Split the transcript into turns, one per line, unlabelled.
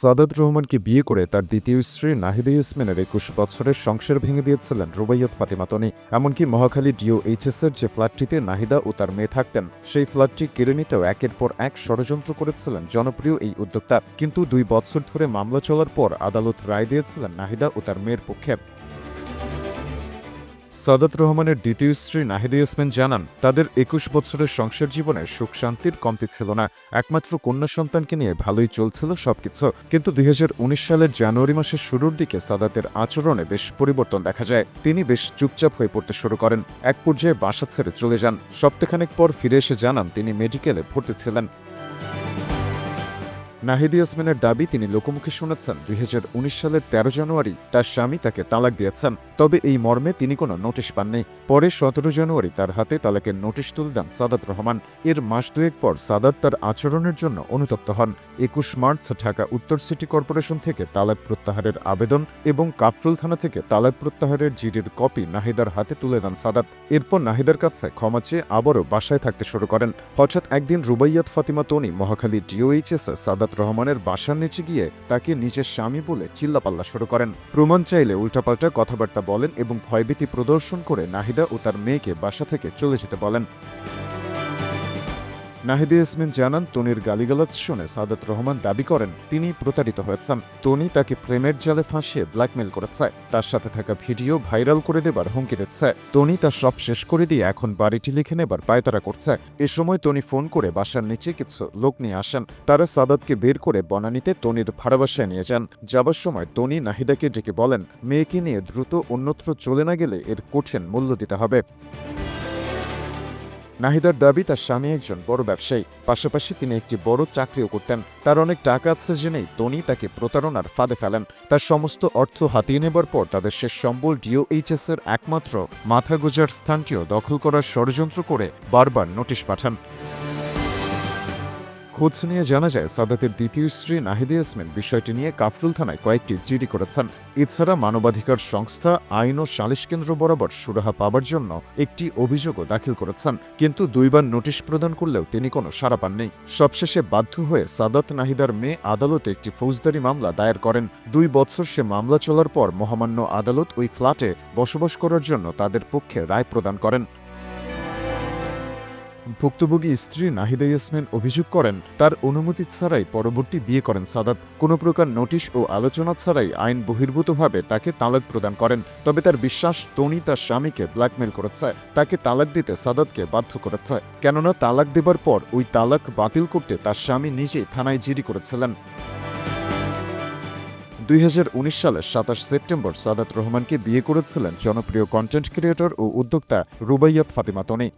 সাদাত রহমানকে বিয়ে করে তার দ্বিতীয় স্ত্রী নাহিদা ইসমিনের একুশ বছরের সংসার ভেঙে দিয়েছিলেন রুবাইয়ত ফাতিমা তনি। এমনকি মহাখালী ডিও এইচএস এর যে ফ্ল্যাটটিতে নাহিদা ও তার মেয়ে থাকতেন, সেই ফ্ল্যাটটি কেড়ে নিতেও একের পর এক ষড়যন্ত্র করেছিলেন জনপ্রিয় এই উদ্যোক্তা। কিন্তু দুই বছর ধরে মামলা চলার পর আদালত রায় দিয়েছিলেন নাহিদা ও তার মেয়ের পক্ষে। সাদাত রহমানের দ্বিতীয় স্ত্রী নাহিদা ইয়াসমিন জানান, তাদের একুশ বছরের সংসার জীবনে সুখ শান্তির কমতি ছিল না। একমাত্র কন্যা সন্তানকে নিয়ে ভালোই চলছিল সবকিছু। কিন্তু দুই হাজার উনিশ সালের জানুয়ারি মাসের শুরুর দিকে সাদাতের আচরণে বেশ পরিবর্তন দেখা যায়। তিনি বেশ চুপচাপ হয়ে পড়তে শুরু করেন। এক পর্যায়ে বাসা ছেড়ে চলে যান। সপ্তাহখানেক পর ফিরে এসে জানান, তিনি মেডিকেলে ভর্তি ছিলেন। নাহিদ ইয়াসমিনের দাবি তিনি লোকমুখে শুনেছেন। দুই হাজার উনিশ সালের তেরো জানুয়ারি তার স্বামী তাকে তালাক দিয়েছেন। তবে এই মর্মে তিনি কোনো নোটিশ পাননি। পরে সতেরো জানুয়ারি তার হাতে তালাকের নোটিশ তুলে দেন সাদাত রহমান। এর মাস দুয়েক পর সাদাত তার আচরণের জন্য অনুতপ্ত হন। একুশ মার্চ ঢাকা উত্তর সিটি কর্পোরেশন থেকে তালাক প্রত্যাহারের আবেদন এবং কাফরুল থানা থেকে তালাক প্রত্যাহারের জিডির কপি নাহিদার হাতে তুলে দেন সাদাত। এরপর নাহিদার কাছে ক্ষমা চেয়ে আবারও বাসায় থাকতে শুরু করেন। হঠাৎ একদিন রুবাইয়াত ফাতিমা তনি মহাখালী ডিওএইচএসে সাদাত রহমানের বাসার নিচে গিয়ে তাকে নিজের স্বামী বলে চিল্লাপাল্লা শুরু করেন। প্রমাণ চাইলে উল্টাপাল্টা কথাবার্তা বলেন এবং ভয়ভীতি প্রদর্শন করে নাহিদা ও তার মেয়েকে বাসা থেকে চলে যেতে বলেন। নাহিদা ইয়াসমিন জানান, তনির গালিগালাজ শুনে সাদাত রহমান দাবি করেন, তিনি প্রতারিত হয়েছেন। তনি তাকে প্রেমের জালে ফাঁসিয়ে ব্ল্যাকমেল করেছে। তার সাথে থাকা ভিডিও ভাইরাল করে দেবার হুমকি দিচ্ছে। তনি তার সব শেষ করে দিয়ে এখন বাড়িটি লিখে নেবার পায়তারা করছে। এ সময় তনি ফোন করে বাসার নিচে কিছু লোক নিয়ে আসেন। তারা সাদাতকে বের করে বনানীতে তনির ভাড়া বাসায় নিয়ে যান। যাবার সময় তনি নাহিদাকে ডেকে বলেন, মেয়েকে নিয়ে দ্রুত অন্যত্র চলে না গেলে এর কঠিন মূল্য দিতে হবে। নাহিদার দাবি, তার স্বামী একজন বড় ব্যবসায়ী। পাশাপাশি তিনি একটি বড় চাকরিও করতেন। তার অনেক টাকা আছে জেনেই তনি তাকে প্রতারণার ফাঁদে ফেলেন। তার সমস্ত অর্থ হাতিয়ে নেবার পর তাদের শেষ সম্বল ডিওএইচএস এর একমাত্র মাথা গোজার স্থানটিও দখল করার ষড়যন্ত্র করে বারবার নোটিশ পাঠান। খোঁজ নিয়ে জানা যায়, সাদাতের দ্বিতীয় স্ত্রী নাহিদা ইয়াসমিন বিষয়টি নিয়ে কাফরুল থানায় কয়েকটি জিডি করেছেন। এছাড়া মানবাধিকার সংস্থা আইন ও সালিশ কেন্দ্র বরাবর সুরাহা পাবার জন্য একটি অভিযোগও দাখিল করেছেন। কিন্তু দুইবার নোটিশ প্রদান করলেও তিনি কোনো সাড়া পাননি। সবশেষে বাধ্য হয়ে সাদাত নাহিদার মেয়ে আদালতে একটি ফৌজদারি মামলা দায়ের করেন। দুই বছর সে মামলা চলার পর মহামান্য আদালত ওই ফ্ল্যাটে বসবাস করার জন্য তাদের পক্ষে রায় প্রদান করেন। ভুক্তভোগী স্ত্রী নাহিদা ইয়াসমিন অভিযোগ করেন, তার অনুমতি ছাড়াই পরবর্তী বিয়ে করেন সাদাত। কোনো প্রকার নোটিশ ও আলোচনা ছাড়াই আইন বহির্ভূতভাবে তাকে তালাক প্রদান করেন, তবে তার বিশ্বাস তনি তার স্বামীকে ব্ল্যাকমেল করেছে। তাকে তালাক দিতে সাদাতকে বাধ্য করেছে। কেননা তালাক দেবার পর ওই তালাক বাতিল করতে তার স্বামী নিজেই থানায় জিডি করেছিলেন। দুই হাজার উনিশ সালের সাতাশ সেপ্টেম্বর সাদাত রহমানকে বিয়ে করেছিলেন জনপ্রিয় কন্টেন্ট ক্রিয়েটর ও উদ্যোক্তা রুবাইয়াত ফাতিমা তনি।